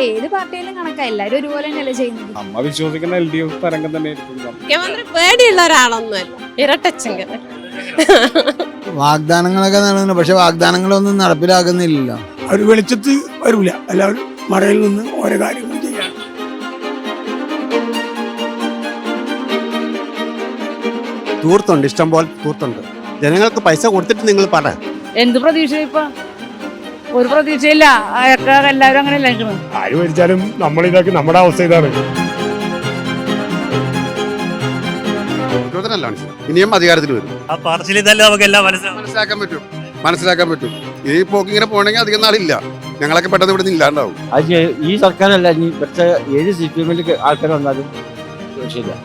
അല്ല ഏത് പാർട്ടിയിലും കണക്കാ. എല്ലാരും ഒരുപോലെ തന്നെയല്ലേ ചെയ്യുന്നത്. അമ്മ വിശ്വസിക്കുന്ന എൽ ഡി എഫ് തരംഗം തന്നെ മുഖ്യമന്ത്രി പേടിയുള്ള ഒരാളൊന്നുമല്ല. ഇരട്ടച്ചങ്കര വാഗ്ദാനങ്ങളൊക്കെ നടന്നു പക്ഷെ വാഗ്ദാനങ്ങളൊന്നും നടപ്പിലാക്കുന്നില്ലല്ലോ അവർ വെളിച്ചത്ത് വരൂല. എല്ലാവരും മറയിൽ നിന്ന് ഓരോ കാര്യങ്ങൾ ചെയ്യാണ് തൂർത്തുണ്ട് ഇഷ്ടം പോലെ തൂർത്തുണ്ട്. ജനങ്ങൾക്ക് പൈസ കൊടുത്തിട്ട് നിങ്ങൾ പറ. എന്ത് പ്രതീക്ഷ ഇപ്പൊ? ഒരു പ്രതീക്ഷയില്ല. അയാൾക്ക് എല്ലാവരും അങ്ങനെ നിൽക്കുന്നത് ആര് മരിച്ചാലും നമ്മൾ ഇതാക്കി നമ്മുടെ അവസ്ഥ ഇതാണ്. ഇനിയും അധികാരത്തിൽ വരും. ആ പാർശ്വലി ഇതല്ല നമുക്ക് എല്ലാം മനസ്സിലാവും. മനസ്സിലാക്കാൻ പറ്റും. മനസ്സിലാക്കാൻ പറ്റും. ഈ പോക്ക് ഇങ്ങനെ പോകണമെങ്കിൽ അധികം നാളില്ല. ഞങ്ങളൊക്കെ പെട്ടെന്ന് ഇവിടെ നിന്ന് ഇല്ലാണ്ടാവും. അത് ഈ സർക്കാരല്ല ഇനി ഇവിടുത്തെ ഏത് സി പി എമ്മിൽ ആൾക്കാർ വന്നാലും ശരിയാ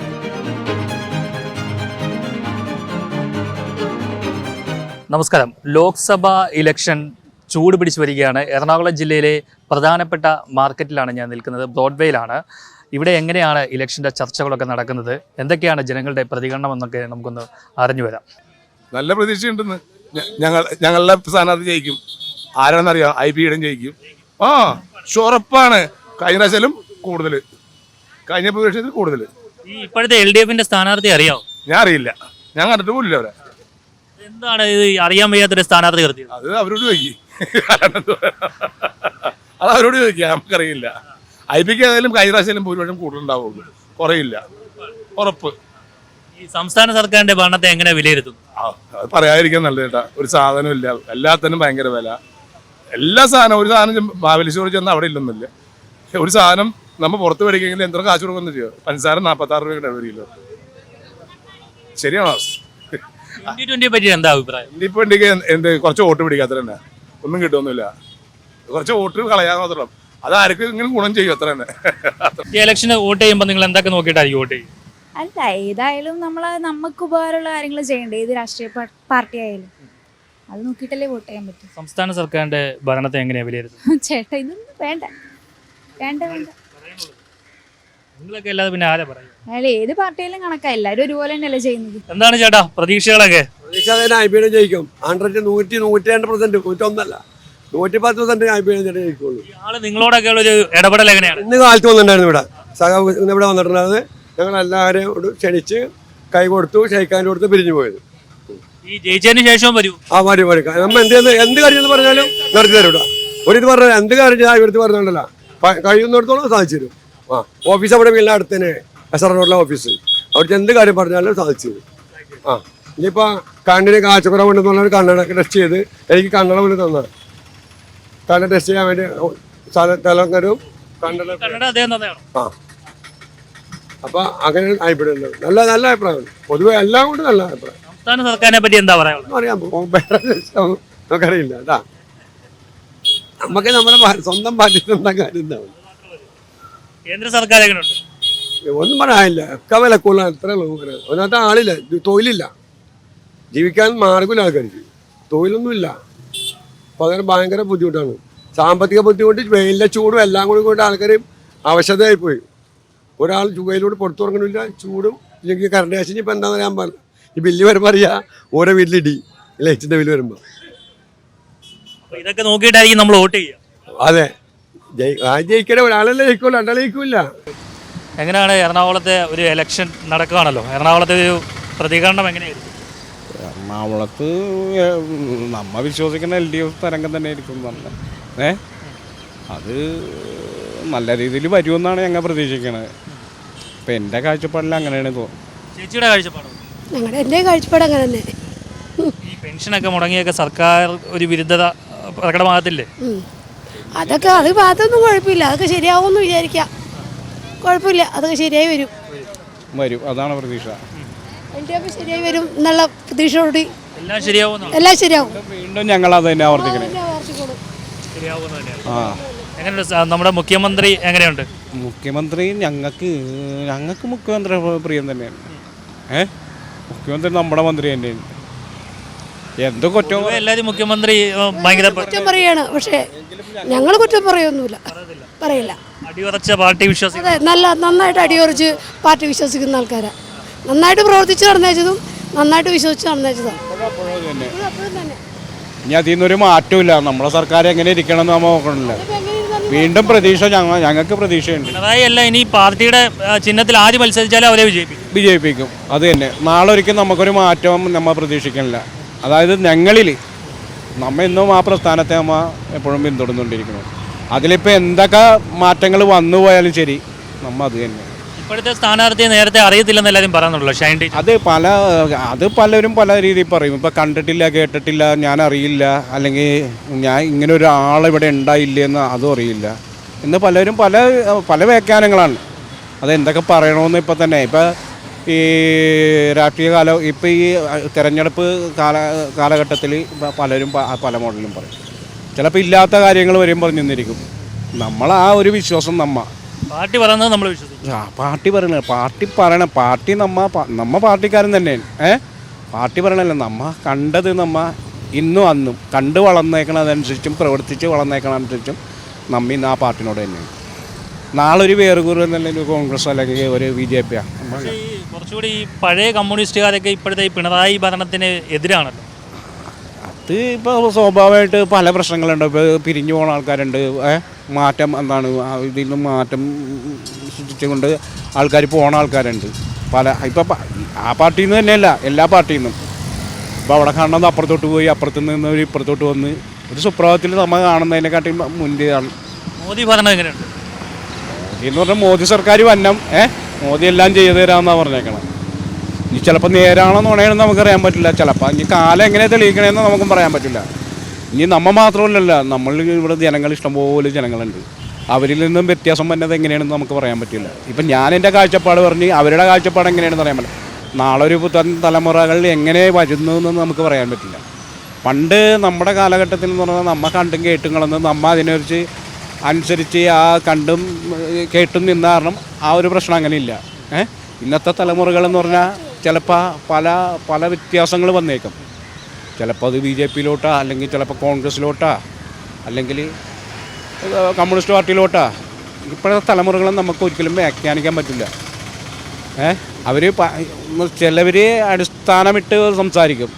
നമസ്കാരം. ലോക്സഭാ ഇലക്ഷൻ ചൂട് പിടിച്ചു വരികയാണ്. എറണാകുളം ജില്ലയിലെ പ്രധാനപ്പെട്ട മാർക്കറ്റിലാണ് ഞാൻ നിൽക്കുന്നത്. ബ്രോഡ്വേയിലാണ്. ഇവിടെ എങ്ങനെയാണ് ഇലക്ഷന്റെ ചർച്ചകളൊക്കെ നടക്കുന്നത്? എന്തൊക്കെയാണ് ജനങ്ങളുടെ പ്രതികരണം എന്നൊക്കെ നമുക്കൊന്ന് അറിഞ്ഞു വരാം. നല്ല പ്രതീക്ഷയുണ്ടെന്ന്. ഞങ്ങൾ ഞങ്ങളുടെ സ്ഥാനാർത്ഥി ജയിക്കും. ആരാണെന്നറിയാം? ഐ പി ഇടം ജയിക്കും. ആ ഉറപ്പാണ്. കഴിഞ്ഞ പ്രാവശ്യം കൂടുതൽ കഴിഞ്ഞ പ്രതീക്ഷത്തിൽ കൂടുതൽ ഈ ഇപ്പോഴത്തെ എൽ ഡി എഫിന്റെ സ്ഥാനാർത്ഥി അറിയാമോ ഞാൻ അറിയില്ല. ഞാൻ കണ്ടിട്ട് പോലില്ല അവരെ. എന്താണ് ഇത് അറിയാൻ വയ്യാത്തൊരു സ്ഥാനാർത്ഥി അത് അവരോട് ചോദിക്കും. അത് അവരോട് ചോദിക്കാം നമുക്കറിയില്ല. ഐ പിക്ക് ഏതായാലും കഴിഞ്ഞ പ്രാവശ്യം ഭൂരിപക്ഷം കൂടുതലുണ്ടാവുള്ളൂ കുറയില്ല. ഉറപ്പ്. ഈ സംസ്ഥാന സർക്കാരിന്റെ ഭരണത്തെ എങ്ങനെ വിലയിരുത്തും? അത് പറയാതിരിക്കാൻ നല്ലത് കേട്ടാ. ഒരു സാധനം ഇല്ല. എല്ലാത്തിനും ഭയങ്കര വില. എല്ലാ സാധനവും ഒരു സാധനം മാവേലിശ്വർ ചെന്ന് അവിടെ ഇല്ലെന്നില്ല. ഒരു സാധനം നമ്മൾ പുറത്ത് മേടിക്കെങ്കിൽ എന്തോ കാശ് കൊടുക്കുന്നു ചെയ്യോ പഞ്ചസാര നാൽപ്പത്താറ് രൂപയുടെ ഒരു കിലോ. ശരിയാണോ? ട്വന്റി ട്വന്റിയെ പറ്റി എന്താ അഭിപ്രായം? ഇനിയിപ്പോ എനിക്ക് എന്ത് കുറച്ച് വോട്ട് പിടിക്കാത്ത തന്നെ ഒന്നും കിട്ടുമൊന്നുമില്ല കുറച്ച് വോട്ട് കളയാൻ മാത്രം. അത് ആർക്കും ഇങ്ങനെ ഗുണം ചെയ്യും അത്ര തന്നെ. ഈ ഇലക്ഷന് വോട്ട് ചെയ്യുമ്പോൾ നിങ്ങൾ എന്തൊക്കെ നോക്കിയിട്ടായിരിക്കും വോട്ട് ചെയ്യും അല്ല ഏതായാലും നമ്മൾ നമുക്ക് ഉപകാരമുള്ള കാര്യങ്ങൾ ചെയ്യണ്ടേ? ഏത് രാഷ്ട്രീയ പാർട്ടി ആയാലും. അത് നോക്കിയിട്ടല്ലേ വോട്ട് ചെയ്യാൻ പറ്റും. സംസ്ഥാന സർക്കാരിന്റെ ഭരണത്തെ എങ്ങനെയാ വിലയിരുത്തുന്നത്? ചേട്ടാ ഇതൊന്നും വേണ്ട. വേണ്ട വേണ്ട. നിങ്ങളൊക്കെ അല്ലാതെ പിന്നെ ആരാ പറയും അല്ല ഏത് പാർട്ടിയിലും കണക്കാ. എല്ലാരും ഒരുപോലെ തന്നെയല്ലേ ചെയ്യുന്നത്. എന്താണ് ചേട്ടാ പ്രതീക്ഷകളൊക്കെ? പ്രതീക്ഷ ഐ പി ജയിക്കും. ഹൺഡ്രഡ് നൂറ്റി നൂറ്റി രണ്ട് പെർസെന്റ് നൂറ്റൊന്നല്ല. നൂറ്റി പത്ത് പെർസെന്റ് ഐ പി ജയിക്കുള്ളൂ. ആൾ നിങ്ങളോടൊക്കെ ഉള്ള ഒരു ഇടപെടൽ എങ്ങനെയാണ്? ഇന്ന് കാലത്ത് വന്നിട്ടുണ്ടായിരുന്നു ഇവിടെ. ഇവിടെ വന്നിട്ടുണ്ടായിരുന്നത് ഞങ്ങൾ എല്ലാവരെയും ക്ഷണിച്ച് കൈ കൊടുത്തു ഷെയ്ക്കാൻ കൊടുത്ത് പിരിഞ്ഞു പോയത്. ഈ ജയിച്ചതിന് ശേഷവും വരൂ. ആ വരും വരും. നമ്മൾ എന്ത് എന്ത് കാര്യം എന്ന് പറഞ്ഞാലും നടത്തി തരും ഇവിടെ ഒരു ഇത് പറഞ്ഞാൽ എന്ത് കാര്യം ചെയ്താൽ ഇവിടുത്തെ പറഞ്ഞിട്ടുണ്ടല്ലോ കഴിയുന്നിടത്തോളം സാധിച്ചു തരും. ആ ഓഫീസ് അവിടെ വീട്ടിലെ അടുത്തന്നെ എസ് ആർ റോഡിലെ ഓഫീസ്. അവിടുത്തെ എന്ത് കാര്യം പറഞ്ഞാലും സാധിച്ചു തരും. ആ. ഇനിയിപ്പോൾ കണ്ണിന് കാഴ്ചക്കുറവുണ്ടെന്ന് പറഞ്ഞാൽ കണ്ണട ടെസ്റ്റ് ചെയ്ത് എനിക്ക് കണ്ണട പോലും തന്നത്. കണ്ണ് ടെസ്റ്റ് ചെയ്യാൻ വേണ്ടി സ്ഥല തെലങ്കരും കണ്ണട ആ. അപ്പൊ അങ്ങനെ അഭിപ്രായം നല്ല നല്ല അഭിപ്രായം. പൊതുവെ എല്ലാം കൊണ്ടും നല്ല അഭിപ്രായം. സംസ്ഥാന സർക്കാരിനെ പറ്റി എന്താ വേറെ നമുക്കറിയില്ല. നമുക്ക് നമ്മുടെ സ്വന്തം പാർട്ടി കാര്യം ഉണ്ടാവും? കേന്ദ്ര സർക്കാർ എങ്ങനെയുണ്ട്? ഒന്നും പറയാനില്ല. ഒക്കെ വില കൂടുതലാണ് എത്ര ഒന്നാമത്തെ ആളില്ല. തൊഴിലില്ല. ജീവിക്കാൻ മാർഗമില്ല ആൾക്കാർക്ക്. തൊഴിലൊന്നുമില്ല. അപ്പോൾ അങ്ങനെ ഭയങ്കര ബുദ്ധിമുട്ടാണ്. സാമ്പത്തിക ബുദ്ധിമുട്ട് വെയിലിന്റെ ചൂടും എല്ലാം കൂടി കൊണ്ട് ആൾക്കാർ അവശതയായി പോയി ഒരാൾ വെയിലൂടെ പുറത്തിറങ്ങണില്ല ചൂടും ഇല്ലെങ്കിൽ കറണ്ട് കാശിന് ഇപ്പം എന്താണെന്ന് അറിയാൻ പാടില്ല. ഈ ബില്ല് വരുമ്പോൾ അറിയാം ഓരോ വീട്ടിലിടി ലൈറ്റിന്റെ ബില്ല് വരുമ്പോൾ ഇതൊക്കെ നോക്കിയിട്ടായിരിക്കും നമ്മൾ വോട്ട് ചെയ്യുക. അതെ. ജയിക്കണേ ഒരാളല്ലേ ജയിക്കുള്ളൂ രണ്ടാളെ ജയിക്കൂല എങ്ങനെയാണ് എറണാകുളത്തെ ഒരു എലക്ഷൻ നടക്കുകയാണല്ലോ? എറണാകുളത്തെ ഒരു പ്രതികരണം എങ്ങനെയായിരിക്കും? എറണാകുളത്ത് നമ്മ വിശ്വസിക്കുന്ന എൽ ഡി എഫ് തരംഗം തന്നെ ആയിരിക്കും നല്ല ഏ? അത് നല്ല രീതിയിൽ വരുമെന്നാണ് ഞങ്ങൾ പ്രതീക്ഷിക്കുന്നത് ഇപ്പം എന്റെ കാഴ്ചപ്പാടിൽ അങ്ങനെയാണ് തോന്നുന്നത്. ചേച്ചിയുടെ കാഴ്ചപ്പാടോ? ഞങ്ങളുടെ എന്റെ കാഴ്ചപ്പാട് അങ്ങനെ തന്നെ. ഈ പെൻഷനൊക്കെ മുടങ്ങിയൊക്കെ സർക്കാർ ഒരു വിരുദ്ധത പ്രകടമാകത്തില്ലേ? അതൊക്കെ അത് ഭാഗത്തൊന്നും കുഴപ്പമില്ല. അതൊക്കെ ശരിയാവുമെന്ന് വിചാരിക്കാം. കുഴപ്പമില്ല. അതൊക്കെ ശരിയായി വരും. വരും. അതാണ് പ്രതീക്ഷ. എന്റെയൊക്കെ ശരിയായി വരും എന്നുള്ള പ്രതീക്ഷയോടുകൂടി എല്ലാം ശരിയാവും. വീണ്ടും ഞങ്ങൾ അത് തന്നെ ആവർത്തിക്കണേ. ആ എങ്ങനെയുണ്ട് സ- നമ്മുടെ മുഖ്യമന്ത്രി എങ്ങനെയുണ്ട്? മുഖ്യമന്ത്രി ഞങ്ങൾക്ക് ഞങ്ങൾക്ക് മുഖ്യമന്ത്രി പ്രിയം തന്നെയാണ്. ഏ? മുഖ്യമന്ത്രി നമ്മുടെ മന്ത്രി തന്നെയാണ്. എന്ത് കുറ്റവും പൊതുവെ എല്ലാവരും മുഖ്യമന്ത്രി ഏഹ്, ഭയങ്കര കുറ്റം പറയാണ്. പക്ഷേ ഞങ്ങൾ കുറ്റം പറയൊന്നുമില്ല. പറയില്ല. അടിയുറച്ച പാർട്ടി വിശ്വാസി അതെ നല്ല നന്നായിട്ട് അടിയുറച്ച് പാർട്ടി വിശ്വസിക്കുന്ന ആൾക്കാരാണ് നന്നായിട്ട് പ്രവർത്തിച്ച് നടന്നേച്ചതും നന്നായിട്ട് വിശ്വസിച്ച് ഇനി നിന്നൊരു മാറ്റമില്ല നമ്മളെ സർക്കാർ എങ്ങനെ ഇരിക്കണം നമ്മൾ നോക്കണില്ല. വീണ്ടും പ്രതീക്ഷ ഞങ്ങ ഞങ്ങൾക്ക് പ്രതീക്ഷയുണ്ട്. പിണറായി അല്ല ഇനി പാർട്ടിയുടെ ചിഹ്നത്തിൽ ആദ്യം മത്സരിച്ചാലും അവരെ വിജയിപ്പിക്കും. വിജയിപ്പിക്കും. അത് തന്നെ. നാളെ ഒരിക്കലും നമുക്കൊരു മാറ്റവും നമ്മൾ പ്രതീക്ഷിക്കണില്ല. അതായത് ഞങ്ങളിൽ നമ്മ ഇന്നും ആ പ്രസ്ഥാനത്തെ നമ്മ എപ്പോഴും പിന്തുടർന്നുകൊണ്ടിരിക്കുന്നു. അതിലിപ്പോൾ എന്തൊക്കെ മാറ്റങ്ങൾ വന്നു പോയാലും ശരി നമ്മ അത് തന്നെ. ഇപ്പോഴത്തെ സ്ഥാനാർത്ഥിയെ നേരത്തെ അറിയത്തില്ലെന്ന് എല്ലാവരും പറയുന്നുള്ളൂ ഷൈൻ ടീച്ചർ. അത് പല അത് പലരും പല രീതിയിൽ പറയും. ഇപ്പം കണ്ടിട്ടില്ല കേട്ടിട്ടില്ല ഞാൻ അറിയില്ല അല്ലെങ്കിൽ ഞാൻ ഇങ്ങനെ ഒരാൾ ഇവിടെ ഉണ്ടായില്ല എന്ന് അതും അറിയില്ല. എന്ന് പലരും പല പല വ്യാഖ്യാനങ്ങളാണ്. അത് എന്തൊക്കെ പറയണമെന്ന് ഇപ്പം തന്നെ ഇപ്പം ഈ രാഷ്ട്രീയ കാല ഇപ്പം ഈ തെരഞ്ഞെടുപ്പ് കാല കാലഘട്ടത്തിൽ പലരും പല മോഡലും പറയും. ചിലപ്പോൾ ഇല്ലാത്ത കാര്യങ്ങൾ വരെയും പറഞ്ഞു നിന്നിരിക്കും. നമ്മൾ ആ ഒരു വിശ്വാസം നമ്മ. പാർട്ടി പറയുന്നത് നമ്മൾ വിശ്വസിക്കും. ആ പാർട്ടി പറയണ പാർട്ടി പറയണ പാർട്ടി നമ്മ നമ്മ പാർട്ടിക്കാരൻ തന്നെയാണ് ഏ? പാർട്ടി പറയണല്ലോ നമ്മ കണ്ടത് നമ്മ ഇന്നും അന്നും കണ്ട് വളർന്നേക്കണതനുസരിച്ചും പ്രവർത്തിച്ച് വളർന്നേക്കണതനുസരിച്ചും നമ്മ ഇന്ന് ആ പാർട്ടിനോട് തന്നെയാണ് നാളൊരു വേറുകൂറ് എന്നല്ലെങ്കിൽ കോൺഗ്രസ് അല്ലെങ്കിൽ ഒരു ബി ജെ പി പക്ഷേ ഈ കുറച്ചുകൂടി ഈ പഴയ കമ്മ്യൂണിസ്റ്റുകാരൊക്കെ ഇപ്പോഴത്തെ പിണറായി ഭരണത്തിന് എതിരാണല്ലോ. അത് ഇപ്പോൾ സ്വാഭാവികമായിട്ട് പല പ്രശ്നങ്ങളുണ്ട്. ഇപ്പോൾ പിരിഞ്ഞു പോകുന്ന ആൾക്കാരുണ്ട്. മാറ്റം എന്താണ്? ഇതിൽ നിന്ന് മാറ്റം സൃഷ്ടിച്ചുകൊണ്ട് ആൾക്കാർ പോകുന്ന ആൾക്കാരുണ്ട്. പല ഇപ്പം ആ പാർട്ടിയിൽ നിന്ന് തന്നെയല്ല എല്ലാ പാർട്ടിയിൽ നിന്നും ഇപ്പോൾ അവിടെ കാണുന്നത് അപ്പുറത്തോട്ട് പോയി അപ്പുറത്ത് നിന്ന് ഒരു ഇപ്പുറത്തോട്ട് വന്ന് ഒരു സുപ്രഭാതത്തിൽ നമ്മൾ കാണുന്നതിനെക്കാട്ടി മുൻപെയാണ് മോദി ഭരണം എങ്ങനെയുണ്ട്? മോദി എന്ന് പറഞ്ഞാൽ മോദി സർക്കാർ വന്നം. ഏഹ് മോദി എല്ലാം ചെയ്തു തരാമെന്നാണ് പറഞ്ഞേക്കണം. ഇനി ചിലപ്പോൾ നേരാണോ നുണയാണെന്ന് നമുക്കറിയാൻ പറ്റില്ല. ചിലപ്പോൾ ഇനി കാലം എങ്ങനെ തെളിയിക്കണമെന്ന് നമുക്കും പറയാൻ പറ്റില്ല. ഇനി നമ്മൾ മാത്രമല്ലല്ല നമ്മൾ ഇവിടെ ജനങ്ങൾ ഇഷ്ടംപോലെ ജനങ്ങളുണ്ട്. അവരിൽ നിന്നും വ്യത്യാസം വന്നത് എങ്ങനെയാണെന്ന് നമുക്ക് പറയാൻ പറ്റില്ല. ഇപ്പം ഞാൻ എന്റെ കാഴ്ചപ്പാട് പറഞ്ഞ് അവരുടെ കാഴ്ചപ്പാട് എങ്ങനെയാണെന്ന് അറിയാൻ പറ്റില്ല. നാളെ ഒരു പുത്തൻ തലമുറകൾ എങ്ങനെ വരുന്നു എന്ന് നമുക്ക് പറയാൻ പറ്റില്ല. പണ്ട് നമ്മുടെ കാലഘട്ടത്തിൽ എന്ന് പറഞ്ഞാൽ നമ്മ കണ്ടും കേട്ടും കളന്ന് നമ്മ അതിനനുസരിച്ച് അനുസരിച്ച് ആ കണ്ടും കേട്ടും നിന്ന കാരണം ആ ഒരു പ്രശ്നം അങ്ങനെ ഇല്ല. ഏഹ് ഇന്നത്തെ തലമുറകളെന്ന് പറഞ്ഞാൽ ചിലപ്പോൾ പല പല വ്യത്യാസങ്ങൾ വന്നേക്കും. ചിലപ്പോൾ അത് ബി ജെ പിയിലോട്ടാ അല്ലെങ്കിൽ ചിലപ്പോൾ കോൺഗ്രസ്സിലോട്ടാ അല്ലെങ്കിൽ കമ്മ്യൂണിസ്റ്റ് പാർട്ടിയിലോട്ടാ. ഇപ്പോഴത്തെ തലമുറകളെ നമുക്ക് ഒരിക്കലും വ്യാഖ്യാനിക്കാൻ പറ്റില്ല. ഏഹ് അവർ ചിലവർ അടിസ്ഥാനമിട്ട് സംസാരിക്കും.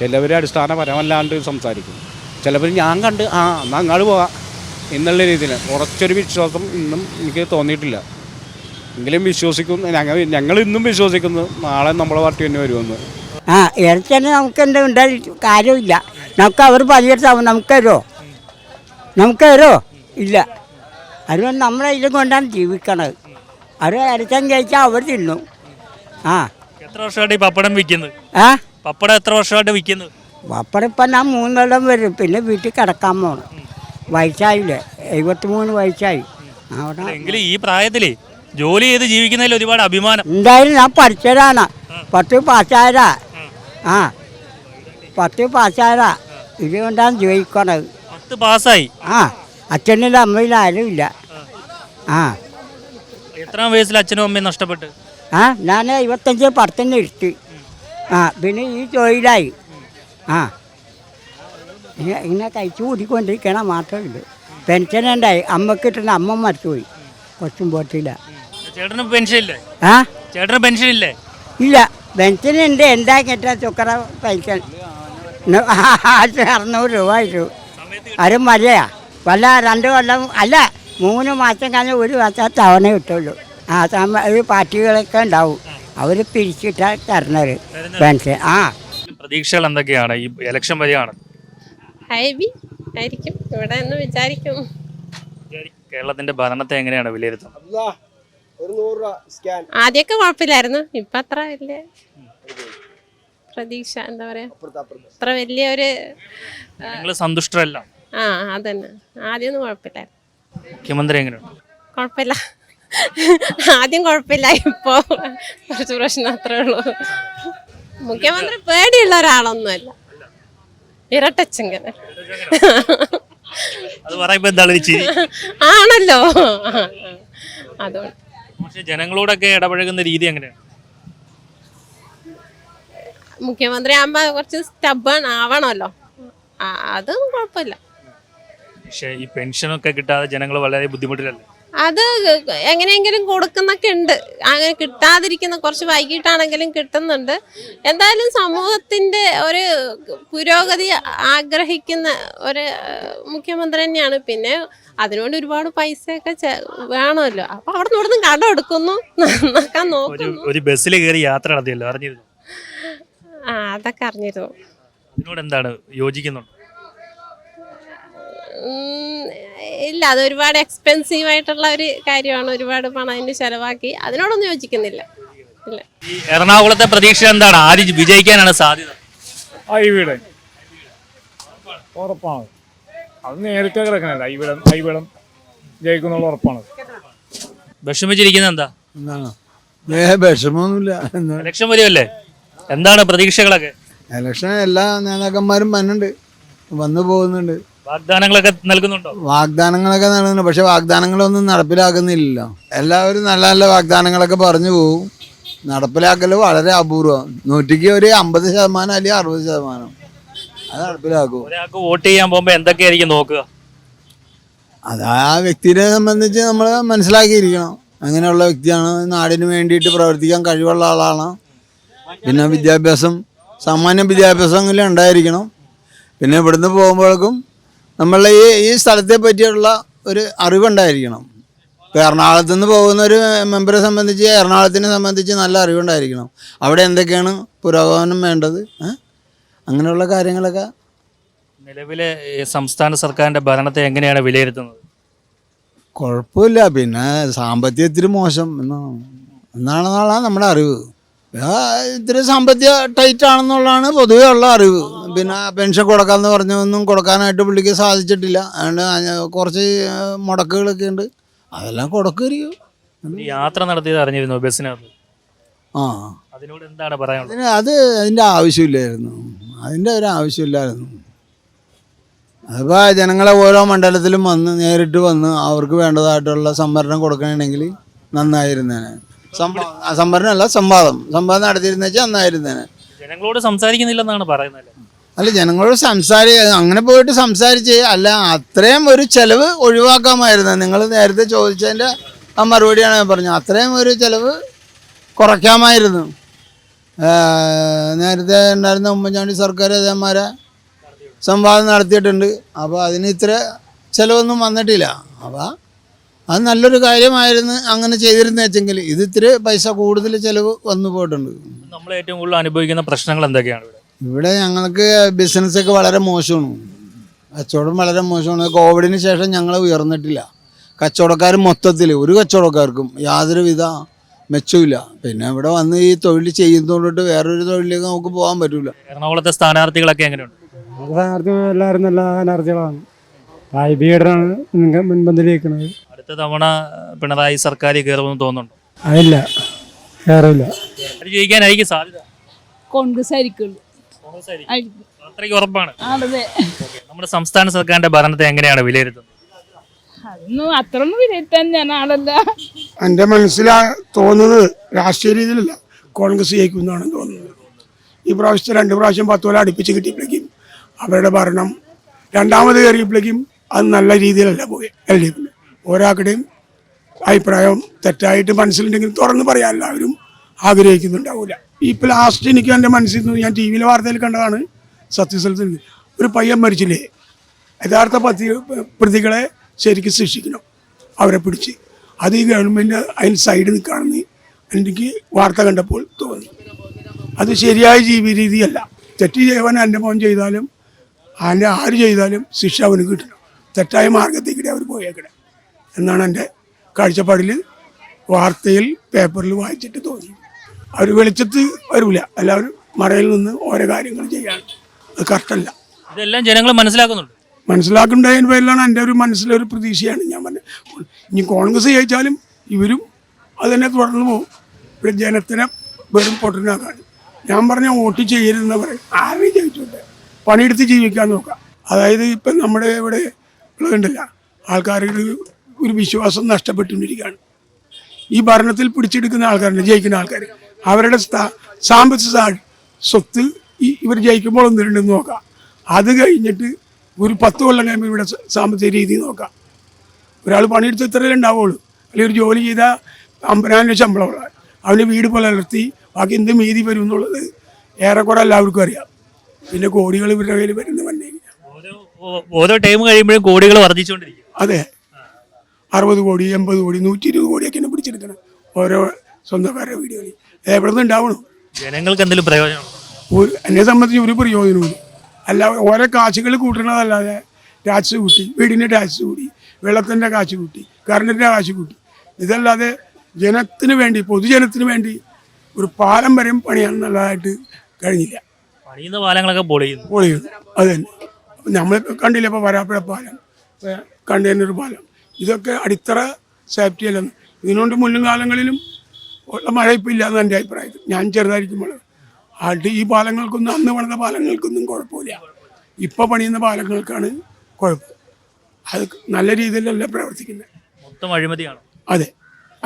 ചിലവർ അടിസ്ഥാനപരമല്ലാണ്ട് സംസാരിക്കും. ചിലവർ ഞാൻ കണ്ട് ആ എന്നാൽ അങ്ങോട്ട് പോകാം എന്നുള്ള രീതിയിൽ കുറച്ചൊരു വിശ്വാസം ഇന്നും എനിക്ക് തോന്നിയിട്ടില്ല. എങ്കിലും വിശ്വസിക്കുന്നു. ഞങ്ങൾ ഞങ്ങൾ ഇന്നും വിശ്വസിക്കുന്നു. നാളെ നമ്മളെ പാർട്ടി തന്നെ വരുമെന്ന്. ആ ഇറച്ചനെ നമുക്ക് എന്താ ഉണ്ടായിട്ട് കാര്യമില്ല. നമുക്ക് അവർ പതിയെടുത്താവും. നമുക്ക് തരുമോ? നമുക്ക് തരുമോ? ഇല്ല. അവർ നമ്മളെ ഇതും കൊണ്ടാണ് ജീവിക്കണത്. അവർ ഇറച്ചൻ കഴിച്ചാൽ അവർ തിന്നും. ആ. എത്ര വർഷമായിട്ട് ഈ പപ്പടം വിൽക്കുന്നത്? ആ? പപ്പടം എത്ര വർഷമായിട്ട് വിൽക്കുന്നത്? പപ്പടം ഇപ്പം ഞാൻ മൂന്നെണ്ണം വരും പിന്നെ വീട്ടിൽ കിടക്കാൻ പോകണം വയസ്സായില്ലേ? എഴുപത്തി മൂന്ന് വയസ്സായി. അവിടെ എങ്കിലും ഈ പ്രായത്തിലേ ജോലി ചെയ്ത് ജീവിക്കുന്നതിൽ ഒരുപാട് അഭിമാനം. എന്തായാലും ഞാൻ പഠിച്ചതാണ് പത്ത് പാസ്സായതാ. ആ. പത്ത് പാസ്സായതാ. ഇതുകൊണ്ടാണ് ജീവിക്കണത് പത്ത് പാസ്സായി. ആ. അച്ഛനില്ല അമ്മയില്ല ആരും ഇല്ല. ആ. എത്രാം വയസ്സിൽ അച്ഛനും അമ്മയും നഷ്ടപ്പെട്ട്? ആ ഞാൻ ഇരുപത്തഞ്ച് പടത്തിന് ഇരുത്തി ആ പിന്നെ ഈ തൊഴിലായി. ആ. ഇങ്ങനെ കഴിച്ചു കൂടിക്കൊണ്ടിരിക്കണ മാത്രമേ ഉള്ളൂ. പെൻഷൻ ഉണ്ടായി അമ്മയ്ക്ക് കിട്ടുന്ന അമ്മ മരിച്ചുപോയി. കൊച്ചും പോട്ടില്ല ചേട്ടന് പെൻഷൻ ഇല്ലേ? ആ? ചേട്ടന് പെൻഷൻ ഇല്ലേ? ഇല്ല. പെൻഷൻ ഉണ്ട്. എന്താ കേട്ടാ ചുക്കറ ആയിരത്തി അറുന്നൂറ് രൂപ ആയിട്ടു. ആരും മഴയാ വല്ല രണ്ട് കൊല്ലം അല്ല മൂന്ന് മാസം കഴിഞ്ഞ് ഒരു മാസം തവണ കിട്ടുള്ളൂ. ആ ഒരു പാർട്ടികളൊക്കെ ഉണ്ടാവും. അവർ പിരിച്ചിട്ടാണ് തരണത് പെൻഷൻ ആ. പ്രതീക്ഷകൾ എന്തൊക്കെയാണ്? ഈ ഇലക്ഷൻ വരെയാണ്. ആയിരിക്കും. ഇവിടെ എന്ന് വിചാരിക്കും കേരളത്തിന്റെ ഭരണത്തെ എങ്ങനെയാണ് വിലയിരുത്തുന്നത്? ആദ്യമൊക്കെ കുഴപ്പമില്ലായിരുന്നു. ഇപ്പൊ അത്ര വലിയ പ്രതീക്ഷ എന്താ പറയാ? അത്ര വലിയ ഒരു നിങ്ങൾ സന്തുഷ്ടരല്ല. ആ അതന്നെ. ആദ്യമൊന്നും കുഴപ്പമില്ലായിരുന്നു. മുഖ്യമന്ത്രി എങ്ങനെയുണ്ട്? കുഴപ്പമില്ല. ആദ്യം കുഴപ്പമില്ല ഇപ്പോ കുറച്ച് പ്രശ്നം അത്രേ ഉള്ളൂ. മുഖ്യമന്ത്രി പേടിയുള്ള ഒരാളൊന്നുമല്ല. ഒരു ആണല്ലോ. അതുകൊണ്ട്. പക്ഷെ ജനങ്ങളോടൊക്കെ ഇടപഴകുന്ന രീതി എങ്ങനെയാണ്? മുഖ്യമന്ത്രി ആകുമ്പോ കുറച്ച് സ്റ്റബൺ ആവണമല്ലോ. അതൊന്നും കുഴപ്പമില്ല. പക്ഷേ ഈ പെൻഷനൊക്കെ കിട്ടാതെ ജനങ്ങൾ വളരെ ബുദ്ധിമുട്ടിലല്ലേ? അത് എങ്ങനെയെങ്കിലും കൊടുക്കുന്നൊക്കെ ഉണ്ട്. അങ്ങനെ കിട്ടാതിരിക്കുന്ന കുറച്ച് വൈകിട്ടാണെങ്കിലും കിട്ടുന്നുണ്ട്. എന്തായാലും സമൂഹത്തിന്റെ ഒരു പുരോഗതി ആഗ്രഹിക്കുന്ന ഒരു മുഖ്യമന്ത്രി തന്നെയാണ്. പിന്നെ അതിനുവേണ്ടി ഒരുപാട് പൈസയൊക്കെ വേണമല്ലോ. അപ്പൊ അവിടെ നിന്ന് ഇവിടുന്ന് കടം എടുക്കുന്നു. നന്നാക്കാൻ നോക്കുന്നു. ഒരു ബസ്സിൽ കയറി യാത്ര നടത്തിയല്ലോ അറിഞ്ഞിരുന്നു? ആ അതൊക്കെ അറിഞ്ഞിരുന്നു. അതിനോട് എന്താണ് യോജിക്കുന്നുണ്ട്? ഇല്ല അത് ഒരുപാട് എക്സ്പെൻസീവ് ആയിട്ടുള്ള ഒരു കാര്യമാണ്. ഒരുപാട് പണം അതിന് ചെലവാക്കി. അതിനോടൊന്നും യോജിക്കുന്നില്ല. ഇല്ല. ഈ എറണാകുളത്തെ പ്രതീക്ഷ എന്താണ്? ആര് വിജയിക്കാനാണ് സാധ്യത. ഉറപ്പാണ്. അത് നേരിട്ട് കിടക്കണല്ല. ഐവിടം ഐവിടം ജയിക്കുന്നുള്ള ഉറപ്പാണ് വിഷമിച്ചിരിക്കുന്നത് എന്താ? വിഷമൊന്നുമില്ല ഇലക്ഷൻ വരുമല്ലേ എന്താണ് പ്രതീക്ഷകളൊക്കെ? ഇലക്ഷൻ എല്ലാ നേതാക്കന്മാരും വന്നുണ്ട്. വന്നു പോകുന്നുണ്ട്. വാഗ്ദാനങ്ങളൊക്കെ നൽകുന്നുണ്ടോ? വാഗ്ദാനങ്ങളൊക്കെ നടക്കുന്നുണ്ട് പക്ഷെ വാഗ്ദാനങ്ങളൊന്നും നടപ്പിലാക്കുന്നില്ലല്ലോ എല്ലാവരും നല്ല നല്ല വാഗ്ദാനങ്ങളൊക്കെ പറഞ്ഞു പോകും നടപ്പിലാക്കൽ വളരെ അപൂർവം. നൂറ്റിക്ക് ഒരു അമ്പത് ശതമാനം അല്ലെങ്കിൽ അറുപത് ശതമാനം. അത് നടപ്പിലാക്കും ഒരാൾക്ക് വോട്ട് ചെയ്യാൻ പോകുമ്പോൾ എന്തൊക്കെയായിരിക്കും നോക്കുക? അത് ആ വ്യക്തിനെ സംബന്ധിച്ച് നമ്മൾ മനസ്സിലാക്കിയിരിക്കണം. അങ്ങനെയുള്ള വ്യക്തിയാണ്. നാടിന് വേണ്ടിയിട്ട് പ്രവർത്തിക്കാൻ കഴിവുള്ള ആളാണ്. പിന്നെ വിദ്യാഭ്യാസം സാമാന്യ വിദ്യാഭ്യാസമെങ്കിലും ഉണ്ടായിരിക്കണം. പിന്നെ ഇവിടുന്ന് പോകുമ്പോഴേക്കും നമ്മളെ ഈ ഈ സ്ഥലത്തെ പറ്റിയുള്ള ഒരു അറിവുണ്ടായിരിക്കണം. ഇപ്പോൾ എറണാകുളത്ത് നിന്ന് പോകുന്ന ഒരു മെമ്പറെ സംബന്ധിച്ച് എറണാകുളത്തിനെ സംബന്ധിച്ച് നല്ല അറിവുണ്ടായിരിക്കണം. അവിടെ എന്തൊക്കെയാണ് പുരോഗമനം വേണ്ടത്? ഏ? അങ്ങനെയുള്ള കാര്യങ്ങളൊക്കെ? നിലവിലെ സംസ്ഥാന സർക്കാരിന്റെ ഭരണത്തെ എങ്ങനെയാണ് വിലയിരുത്തുന്നത്? കുഴപ്പമില്ല. പിന്നെ സാമ്പത്തികത്തിന് മോശം. എന്നാണ് എന്നാണെന്നുള്ളതാണ് നമ്മുടെ അറിവ്. ഇത്തിരി സാമ്പത്തിക ടൈറ്റ് ആണെന്നുള്ളതാണ് പൊതുവേ ഉള്ള അറിവ്. പിന്നെ പെൻഷൻ കൊടുക്കാമെന്ന് പറഞ്ഞൊന്നും കൊടുക്കാനായിട്ട് പുള്ളിക്ക് സാധിച്ചിട്ടില്ല. അതുകൊണ്ട് കുറച്ച് മുടക്കുകളൊക്കെ ഉണ്ട്. അതെല്ലാം കൊടുക്കുമായിരിക്കും. യാത്ര നടത്തിയത് അറിഞ്ഞിരുന്നു ബസ്സിനകത്ത്? ആ. അതിനോട് എന്താണ് പറയാനുള്ളത്? അത് അതിന്റെ ആവശ്യമില്ലായിരുന്നു. അതിന്റെ ഒരു ആവശ്യമില്ലായിരുന്നു. അതിപ്പോൾ ജനങ്ങളെ ഓരോ മണ്ഡലത്തിലും വന്ന് നേരിട്ട് വന്ന് അവർക്ക് വേണ്ടതായിട്ടുള്ള സംവരണം കൊടുക്കണമെങ്കിൽ നന്നായിരുന്നേനെ. സംവാ സംവരണമല്ല സംവാദം. സംവാദം നടത്തിയിരുന്ന വെച്ചാൽ നന്നായിരുന്നേനെ. ജനങ്ങളോട് സംസാരിക്കുന്നില്ലെന്നാണ് പറയുന്നത് അല്ല? ജനങ്ങളോട് സംസാരി അങ്ങനെ പോയിട്ട് സംസാരിച്ച് അല്ല അത്രയും ഒരു ചെലവ് ഒഴിവാക്കാമായിരുന്നു. നിങ്ങൾ നേരത്തെ ചോദിച്ചതിന്റെ ആ മറുപടിയാണ് ഞാൻ പറഞ്ഞത്. അത്രയും ഒരു ചെലവ് കുറയ്ക്കാമായിരുന്നു. നേരത്തെ ഉണ്ടായിരുന്ന ഉമ്മൻചാണ്ടി സർക്കാർ അതേമാരെ സംവാദം നടത്തിയിട്ടുണ്ട്. അപ്പോൾ അതിന് ഇത്ര ചിലവൊന്നും വന്നിട്ടില്ല. അപ്പോൾ അത് നല്ലൊരു കാര്യമായിരുന്നു അങ്ങനെ ചെയ്തിരുന്ന വെച്ചെങ്കിൽ ഇത് ഇത്തിരി പൈസ കൂടുതൽ ചിലവ് വന്നു പോയിട്ടുണ്ട്. നമ്മൾ ഏറ്റവും കൂടുതൽ അനുഭവിക്കുന്ന പ്രശ്നങ്ങൾ എന്തൊക്കെയാണ് ഇവിടെ? ഇവിടെ ഞങ്ങൾക്ക് ബിസിനസ്സൊക്കെ വളരെ മോശമാണ്. കച്ചവടം വളരെ മോശമാണ്. കോവിഡിന് ശേഷം ഞങ്ങൾ ഉയർന്നിട്ടില്ല. കച്ചവടക്കാർ മൊത്തത്തിൽ ഒരു കച്ചവടക്കാർക്കും യാതൊരുവിധ മെച്ചമില്ല പിന്നെ ഇവിടെ വന്ന് ഈ തൊഴിൽ ചെയ്യുന്നതുകൊണ്ട് വേറൊരു തൊഴിലേക്ക് നമുക്ക് പോകാൻ പറ്റില്ല എറണാകുളത്തെ സ്ഥാനാർത്ഥികളൊക്കെ എങ്ങനെയുണ്ട്? സ്ഥാനാർത്ഥി എല്ലാവരും നല്ല സ്ഥാനാർത്ഥികളാണ്. ഐബിയുടെയാണ് മുൻപന്തിരിക്കുന്നത് അടുത്ത തവണ പിണറായി സർക്കാർ കയറുമെന്ന് തോന്നുന്നുണ്ടോ? അതില്ല. കയറില്ല ജയിക്കാനായിരിക്കും സാധ്യത. കോൺഗ്രസ് ആയിരിക്കുള്ളൂ. അത്രയ്ക്ക് ഉറപ്പാണ്. നമ്മുടെ സംസ്ഥാന സർക്കാരിന്റെ ഭരണത്തെ എങ്ങനെയാണ് വിലയിരുത്തുന്നത്? എന്റെ മനസ്സിലാ തോന്നുന്നത് രാഷ്ട്രീയ രീതിയിലല്ല. കോൺഗ്രസ് ജയിക്കുന്നതാണ് തോന്നുന്നത്. ഈ പ്രാവശ്യത്തെ രണ്ട് പ്രാവശ്യം പത്ത് കൊല്ലം അടുപ്പിച്ച് കിട്ടിയപ്പോഴേക്കും അവരുടെ ഭരണം രണ്ടാമത് കയറിയപ്പോഴേക്കും അത് നല്ല രീതിയിലല്ല പോയി. എൽ ഡി എഫിന് ഒരാളുടെയും അഭിപ്രായം തെറ്റായിട്ട് മനസ്സിലുണ്ടെങ്കിൽ തുറന്ന് പറയാൻ എല്ലാവരും ആഗ്രഹിക്കുന്നുണ്ടാവില്ല ഇപ്പം ലാസ്റ്റ് എനിക്ക് എന്റെ മനസ്സിൽ നിന്ന് ഞാൻ ടി വിയിലെ വാർത്തയിൽ കണ്ടതാണ് സത്യസ്ഥലത്ത്. ഒരു പയ്യൻ മരിച്ചില്ലേ? യഥാർത്ഥ പ്രതികളെ ശരിക്കും ശിക്ഷിക്കണം. അവരെ പിടിച്ച്. അത് ഈ ഗവൺമെന്റ് അതിന് സൈഡ് നിൽക്കുകയാണെന്ന് എനിക്ക് വാർത്ത കണ്ടപ്പോൾ തോന്നി. അത് ശരിയായ ജീവിത രീതിയല്ല തെറ്റ് ചെയ്യവൻ എന്റെ മോൻ ചെയ്താലും അതിന്റെ ആര് ചെയ്താലും ശിക്ഷ അവന് കിട്ടണം. തെറ്റായ മാർഗത്തേക്കിടെ അവർ പോയേക്കണേ. എന്നാണ് എന്റെ കാഴ്ചപ്പാടിൽ വാർത്തയിൽ പേപ്പറിൽ വായിച്ചിട്ട് തോന്നി അവർ വെളിച്ചത്ത് വരില്ല എല്ലാവരും മറയിൽ നിന്ന് ഓരോ കാര്യങ്ങൾ ചെയ്യാൻ അത് കറക്റ്റല്ല ഇതെല്ലാം ജനങ്ങൾ മനസ്സിലാക്കുന്നുണ്ട്. മനസ്സിലാക്കേണ്ടതിന് പേരിലാണ് എന്റെ ഒരു മനസ്സിലൊരു പ്രതീക്ഷയാണ്. ഞാൻ പറഞ്ഞത് ഇനി കോൺഗ്രസ് ജയിച്ചാലും ഇവരും അതിനെ തുടർന്ന് പോകും. ഇവിടെ ജനത്തിനെ വെറും പൊട്ടനാക്കാണ്. ഞാൻ പറഞ്ഞ വോട്ട് ചെയ്യരുതെന്ന് പറയും. ആരെയും ജയിച്ചോട്ടെ. പണിയെടുത്ത് ജീവിക്കാൻ നോക്കാം. അതായത് ഇപ്പം നമ്മുടെ ഇവിടെ ഉള്ളതുണ്ടല്ല ആൾക്കാർക്ക് ഒരു വിശ്വാസം നഷ്ടപ്പെട്ടുകൊണ്ടിരിക്കുകയാണ്. ഈ ഭരണത്തിൽ പിടിച്ചെടുക്കുന്ന ആൾക്കാരുണ്ട് ജയിക്കുന്ന ആൾക്കാർ അവരുടെ സാമ്പത്തിക സ്വത്ത് ഇവർ ജയിക്കുമ്പോൾ ഒന്നിട്ടുണ്ടെന്ന് നോക്കാം. അത് കഴിഞ്ഞിട്ട് ഒരു പത്ത് കൊല്ലം കഴിയുമ്പോൾ ഇവിടെ സാമ്പത്തിക രീതി നോക്കാം. ഒരാൾ പണിയെടുത്ത് ഇത്രയല്ലേ ഉണ്ടാവുള്ളൂ. അല്ലെങ്കിൽ ഒരു ജോലി ചെയ്താൽ അമ്പതിനായിരം ശമ്പളമുള്ള അവന് വീട് പുലർത്തി ബാക്കി എന്ത് മീതി വരും എന്നുള്ളത് ഏറെക്കുറെ എല്ലാവർക്കും അറിയാം. പിന്നെ കോടികൾ ഇവരുടെ കയ്യിൽ വരുന്ന വന്നേ ഓരോ ടൈം കഴിയുമ്പോഴും കോടികൾ വർദ്ധിച്ചുകൊണ്ടിരിക്കും. അതെ. അറുപത് കോടി എൺപത് കോടി നൂറ്റി ഇരുപത് കോടിയൊക്കെ എന്നെ പിടിച്ചെടുക്കണം ഓരോ സ്വന്തക്കാരുടെ വീടുകളിൽ. എവിടെ നിന്ന് ഉണ്ടാവണം? ജനങ്ങൾക്ക് എന്തെങ്കിലും പ്രയോജനം എന്നെ സംബന്ധിച്ച് ഒരു പ്രയോജനവും അല്ല ഓരോ കാശുകൾ കൂട്ടണതല്ലാതെ ടാക്സ് കൂട്ടി വീടിന്റെ ടാക്സ് കൂട്ടി വെള്ളത്തിന്റെ കാശ് കൂട്ടി കറണ്ടിന്റെ കാശ് കൂട്ടി. ഇതല്ലാതെ ജനത്തിന് വേണ്ടി പൊതുജനത്തിന് വേണ്ടി ഒരു പാലം വരെയും നല്ലതായിട്ട് കഴിഞ്ഞില്ല. പണിയുന്ന പാലങ്ങളൊക്കെ പൊളിയുന്നു. പൊളിയുന്നു. അത് തന്നെ. നമ്മൾ കണ്ടില്ല ഇപ്പോൾ വരാപ്പുഴ പാലം? കണ്ടെയ്നർ പാലം. ഇതൊക്കെ അടിത്തറ സേഫ്റ്റി അല്ലെന്ന്. ഇതിനുകൊണ്ട് മുന്നും കാലങ്ങളിലും ഉള്ള മഴ ഇപ്പം ഇല്ലാന്ന് എന്റെ അഭിപ്രായത്തിൽ ഞാൻ ചെറുതായിരിക്കുമ്പോൾ ആയിട്ട് ഈ പാലങ്ങൾക്കൊന്നും അന്ന് പണിത പാലങ്ങൾക്കൊന്നും കുഴപ്പമില്ല. ഇപ്പോൾ പണിയുന്ന പാലങ്ങൾക്കാണ് കുഴപ്പം. അത് നല്ല രീതിയിലല്ല പ്രവർത്തിക്കുന്നത്. മൊത്തം അഴിമതിയാണ്? അതെ.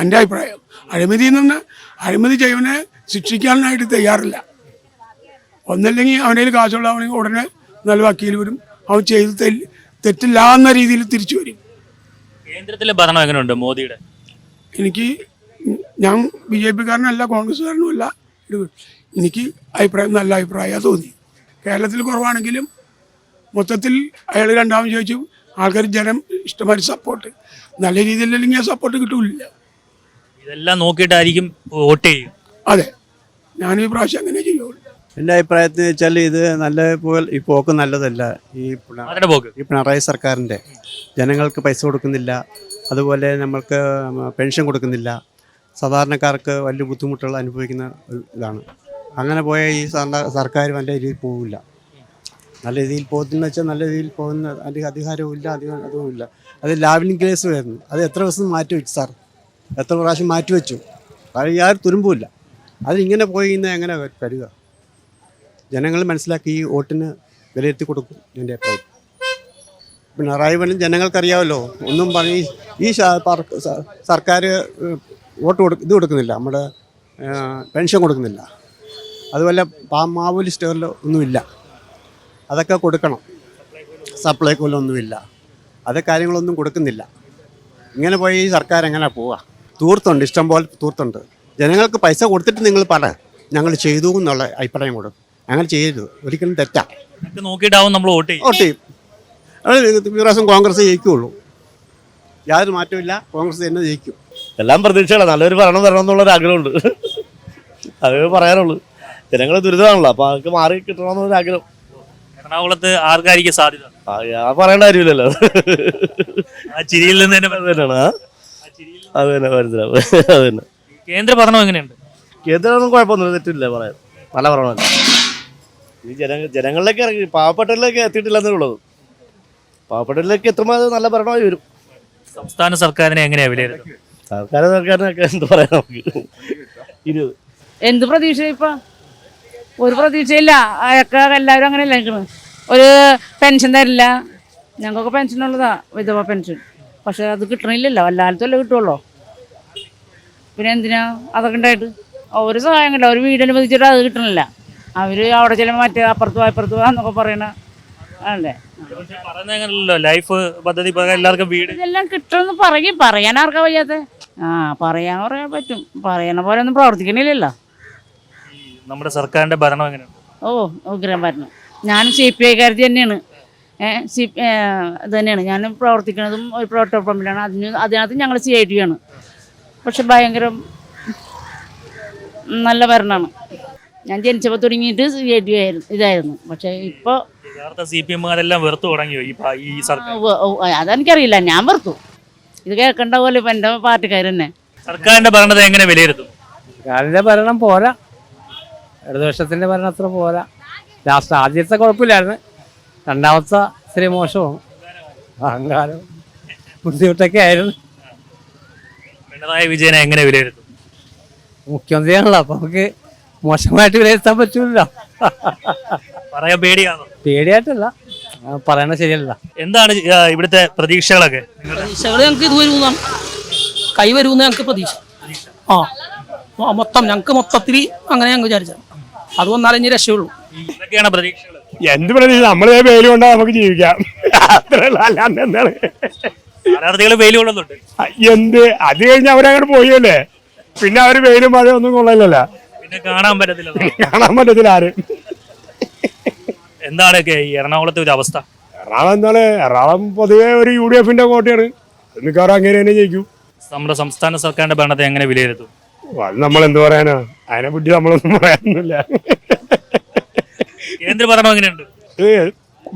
എന്റെ അഭിപ്രായം. അഴിമതി നിന്ന് അഴിമതി ചെയ്യവനെ ശിക്ഷിക്കാനായിട്ട് തയ്യാറില്ല. ഒന്നല്ലെങ്കിൽ അവന്റെ കാശുള്ളവനെങ്കിൽ ഉടനെ നല്ല വക്കീൽ വരും. അവൻ ചെയ്ത് തെറ്റ് തെറ്റില്ല എന്ന രീതിയിൽ തിരിച്ചു വരും. കേന്ദ്രത്തിലെ ഭരണം എങ്ങനെയുണ്ട് മോദിയുടെ? എനിക്ക് ഞാൻ ബി ജെ പിക്കാരനല്ല കോൺഗ്രസ്സുകാരനും അല്ല ഇത് എനിക്ക് അഭിപ്രായം നല്ല അഭിപ്രായമാണ് തോന്നി കേരളത്തിൽ കുറവാണെങ്കിലും മൊത്തത്തിൽ അയാൾ രണ്ടാമത് ചോദിച്ചു ആൾക്കാർ ജനം ഇഷ്ടമായി സപ്പോർട്ട് നല്ല രീതിയിലല്ലെങ്കിൽ ആ സപ്പോർട്ട് കിട്ടൂല ഇതെല്ലാം നോക്കിയിട്ടായിരിക്കും വോട്ട് ചെയ്യും. അതെ. ഞാൻ ഈ പ്രാവശ്യം അങ്ങനെ ചെയ്യുള്ളൂ. എന്റെ അഭിപ്രായത്തിൽ വെച്ചാൽ ഇത് നല്ല ഈ പോക്ക് നല്ലതല്ല. ഈ പോക്ക്? ഈ പിണറായി സർക്കാരിന്റെ. ജനങ്ങൾക്ക് പൈസ കൊടുക്കുന്നില്ല. അതുപോലെ നമ്മൾക്ക് പെൻഷൻ കൊടുക്കുന്നില്ല. സാധാരണക്കാർക്ക് വലിയ ബുദ്ധിമുട്ടുകൾ അനുഭവിക്കുന്ന ഇതാണ്. അങ്ങനെ പോയ ഈ സർക്കാർ- നല്ല രീതിയിൽ പോവില്ല. നല്ല രീതിയിൽ പോകുന്ന വെച്ചാൽ നല്ല രീതിയിൽ പോകുന്ന അതിന്റെ അധികാരവും ഇല്ല അധികം അതുമില്ല അത് ലാവലിംഗ് കേസ് വരുന്നു. അത് എത്ര ദിവസം മാറ്റി വെച്ചു സാർ? എത്ര പ്രാവശ്യം മാറ്റി വെച്ചു? അത് യാതൊരു തുരുമ്പുമില്ല അതിങ്ങനെ പോയി ഇന്ന് എങ്ങനെ കരുതുക ജനങ്ങൾ മനസ്സിലാക്കി ഈ വോട്ടിന് വിലയിരുത്തി കൊടുക്കും എന്റെ അഭിപ്രായം. പിണറായി വിജയൻ ജനങ്ങൾക്കറിയാമല്ലോ ഒന്നും പറഞ്ഞ് ഈ- സർക്കാർ വോട്ട് കൊടു ഇത് കൊടുക്കുന്നില്ല. നമ്മുടെ പെൻഷൻ കൊടുക്കുന്നില്ല. അതുപോലെ പാ- മാവൂലി സ്റ്റോറിൽ ഒന്നുമില്ല. അതൊക്കെ കൊടുക്കണം. സപ്ലൈക്കോലൊന്നുമില്ല അത് കാര്യങ്ങളൊന്നും കൊടുക്കുന്നില്ല. ഇങ്ങനെ പോയി ഈ സർക്കാർ എങ്ങനെ പോവുക തൂർത്തുണ്ട്. ഇഷ്ടം പോലെ തൂർത്തുണ്ട്. ജനങ്ങൾക്ക് പൈസ കൊടുത്തിട്ട് നിങ്ങൾ പറ. ഞങ്ങൾ ചെയ്തു എന്നുള്ള അഭിപ്രായം കൊടുക്കും ഞങ്ങൾ ചെയ്തു ഒരിക്കലും തെറ്റാ. നോക്കിയിട്ടാവും നമ്മൾ വോട്ട് ചെയ്യും. വോട്ട് ചെയ്യും. ഈ പ്രാവശ്യം കോൺഗ്രസ് ജയിക്കുകയുള്ളൂ യാതൊരു മാറ്റമില്ല കോൺഗ്രസ് തന്നെ ജയിക്കും. എല്ലാം പ്രതീക്ഷകളാണ് നല്ലൊരു ഭരണം തരണം എന്നുള്ളൊരു ആഗ്രഹമുണ്ട് അത് പറയാനുള്ളൂ. ജനങ്ങൾ ദുരിതമാണല്ലോ അപ്പൊ അതൊക്കെ മാറി കിട്ടണമെന്നൊരു ആഗ്രഹം. എറണാകുളത്ത് ആർക്കായിരിക്കും സാധ്യത? ആ, ഞാൻ പറയേണ്ട കാര്യമില്ലല്ലോ. ആ ചിരിയിൽ നിന്ന് തന്നെ അത് തന്നെയാണ് ആ? അത് തന്നെ മനസ്സിലാവും അത് തന്നെ. കേന്ദ്ര ഭരണം എങ്ങനെയുണ്ട്? കേന്ദ്രമൊന്നും കുഴപ്പമൊന്നുമില്ല തെറ്റില്ല പറയാൻ നല്ല ഭരണമല്ല ഈ ജന ജനങ്ങളിലേക്ക് ഇറങ്ങി പാവപ്പെട്ടവരിലേക്ക് എത്തിയിട്ടില്ലെന്നേ ഉള്ളത് പാവപ്പെട്ടവരിലേക്ക് എത്തുമ്പോൾ അത് നല്ല ഭരണമായി വരും. സംസ്ഥാന സർക്കാരിനെ എങ്ങനെയാ വിലയിരുത്തുന്നത് സർക്കാർ സർക്കാരിനൊക്കെ എന്ത് പറയാം നമുക്ക്? ഇരുപത് എന്ത് പ്രതീക്ഷ ഇപ്പൊ? ഒരു പ്രതീക്ഷയില്ല. അയൊക്കെ എല്ലാവരും അങ്ങനെ നിൽക്കുന്നത് ഒരു പെൻഷൻ തരില്ല. ഞങ്ങൾക്ക് പെൻഷൻ ഉള്ളതാ വിധവ പെൻഷൻ പക്ഷെ അത് കിട്ടണില്ലല്ലോ. എല്ലായിടത്തുമല്ലേ കിട്ടുമല്ലോ പിന്നെ എന്തിനാ അതൊക്കെ ഉണ്ടായിട്ട്? ഒരു സഹായം കിട്ടില്ല ഒരു വീട് അനുവദിച്ചിട്ട് അത് കിട്ടണില്ല. അവർ അവിടെ ചില മറ്റേ അപ്പുറത്ത് പോവാ എന്നൊക്കെ പറയണ അല്ലേ ലൈഫ് പദ്ധതി എല്ലാവർക്കും വീട്. ഇതെല്ലാം കിട്ടുമെന്ന് പറയും. പറയാൻ ആർക്കാ വയ്യാത്തെ? ആ പറയാൻ പറയാൻ പറ്റും. പറയണ പോലെ ഒന്നും പ്രവർത്തിക്കണില്ലല്ലോ. നമ്മുടെ സർക്കാരിന്റെ ഭരണം എങ്ങനെയുണ്ട്? ഓ ഉഗ്രം ഭരണം. ഞാനും സി പി ഐക്കാരത്തി തന്നെയാണ്. സി ഇത് തന്നെയാണ്. ഞാൻ പ്രവർത്തിക്കുന്നതും ഒരു പ്രവർത്തക പമ്പിലാണ്. അതിന് അതിനകത്ത് ഞങ്ങൾ സി ഐ ടി ആണ് പക്ഷെ ഭയങ്കര നല്ല ഭരണമാണ്. ഞാൻ ജനിച്ചപ്പോൾ തുടങ്ങിയിട്ട് സി ഐ ടി ആയിരുന്നു ഇതായിരുന്നു. പക്ഷെ ഇപ്പോൾ സി പി എമ്മുകാരെല്ലാം വെറുത്തു തുടങ്ങിയോ ഈ സർക്കാർ? അതെനിക്കറിയില്ല. ഞാൻ വെറുത്തു. ഇത് കേൾക്കേണ്ട പോലെ ഇപ്പം എന്റെ പാർട്ടിക്കാർ തന്നെ. സർക്കാരിന്റെ ഭരണത്തെ എങ്ങനെ വിലയിരുത്തും? സർക്കാരിന്റെ ഭരണം പോരാ. ഇടതുപക്ഷത്തിന്റെ ഭരണം അത്ര പോരാ. ലാസ്റ്റ് ആദ്യത്തെ കുഴപ്പമില്ലായിരുന്നു. രണ്ടാമത്തെ ഇത്തിരി മോശമാണ് അഹങ്കാരം ബുദ്ധിമുട്ടൊക്കെ ആയിരുന്നു. പിണറായി വിജയനെ എങ്ങനെ വിലയിരുത്തും? മുഖ്യമന്ത്രിയാണല്ലോ അപ്പം നമുക്ക് മോശമായിട്ട് വിലയിരുത്താൻ പറ്റൂല പറയാൻ പേടിയാണോ? പേടിയായിട്ടല്ല. പറയണ ശരിയല്ല. എന്താണ് ഇവിടുത്തെ പ്രതീക്ഷകളൊക്കെ? പ്രതീക്ഷകൾ ഞങ്ങൾക്ക് ഇത് വരുന്നതാണ് കൈ വരുമെന്ന് ഞങ്ങൾക്ക് പ്രതീക്ഷ. ആ മൊത്തം ഞങ്ങൾക്ക് മൊത്തത്തിൽ അങ്ങനെ ഞങ്ങൾ വിചാരിച്ചത്. അത് വന്നാലേ ഇനി രക്ഷയുള്ളൂ പ്രതീക്ഷകൾ എന്ത് പ്രതീക്ഷ? നമ്മളെ പേര് കൊണ്ടാ നമുക്ക് ജീവിക്കാം? അത്രയുള്ള അല്ലാണ്ട് എന്താണ്? സ്ഥാനാർത്ഥികൾ വെയിൽ കൊള്ളുന്നുണ്ട് എന്ത്? അത് കഴിഞ്ഞ് അവരങ്ങോട്ട് പോയല്ലേ പിന്നെ അവർ വെയിലും മഴ ഒന്നും കൊള്ളലല്ല പിന്നെ കാണാൻ പറ്റത്തില്ല. കാണാൻ പറ്റത്തില്ല ആര്. എന്താണ് ഒക്കെ ഈ എറണാകുളത്തെ ഒരു അവസ്ഥ? എറണാകുളം എന്താണ്? എറണാകുളം പൊതുവെ ഒരു യു ഡി എഫിന്റെ കോട്ടയാണ്. മിക്കവാറും അങ്ങനെ തന്നെ ജയിക്കും. നമ്മുടെ സംസ്ഥാന സർക്കാരിന്റെ ഭരണത്തെ എങ്ങനെ വിലയിരുത്തും? അത് നമ്മൾ എന്ത് പറയാനാ? അതിനെ പറ്റി നമ്മളൊന്നും പറയാനൊന്നുമില്ല. കേന്ദ്ര ഭരണം എങ്ങനെയുണ്ട്? ഇത്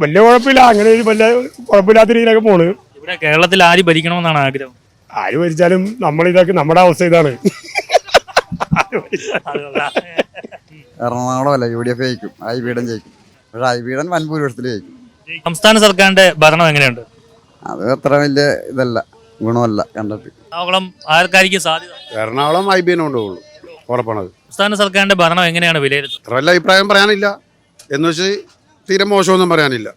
വലിയ കുഴപ്പമില്ല. അങ്ങനെ ഒരു വലിയ കുഴപ്പമില്ലാത്ത രീതിയിലൊക്കെ പോണ്. ഇവിടെ കേരളത്തിൽ ആര് ഭരിക്കണമെന്നാണ് ആഗ്രഹം? ആര് ഭരിച്ചാലും നമ്മൾ ഇതൊക്കെ നമ്മുടെ അവസ്ഥ ഇതാണ്. എറണാകുളം അല്ല യു ഡി എഫ് ജയിക്കും. ഐ വീടൻ ജയിക്കും. പക്ഷെ ഐ വീടൻ വൻ ഭൂരിപക്ഷത്തിൽ ജയിക്കും. സംസ്ഥാന സർക്കാരിന്റെ ഭരണം എങ്ങനെയുണ്ട്? അത് അത്ര വലിയ ഇതല്ല ഗുണമല്ല കണ്ടിട്ട്. എറണാകുളം ആർക്കായിരിക്കും സാധ്യത? എറണാകുളം ഐ ബി കൊണ്ടുപോകുള്ളൂ ഉറപ്പാണത്. സംസ്ഥാന സർക്കാരിന്റെ ഭരണം എങ്ങനെയാണ് വിലയിരുത്തുന്നത്? അത്ര വല്ല അഭിപ്രായം പറയാനില്ല. എന്ന് വെച്ച് തീരെ മോശമൊന്നും പറയാനില്ല.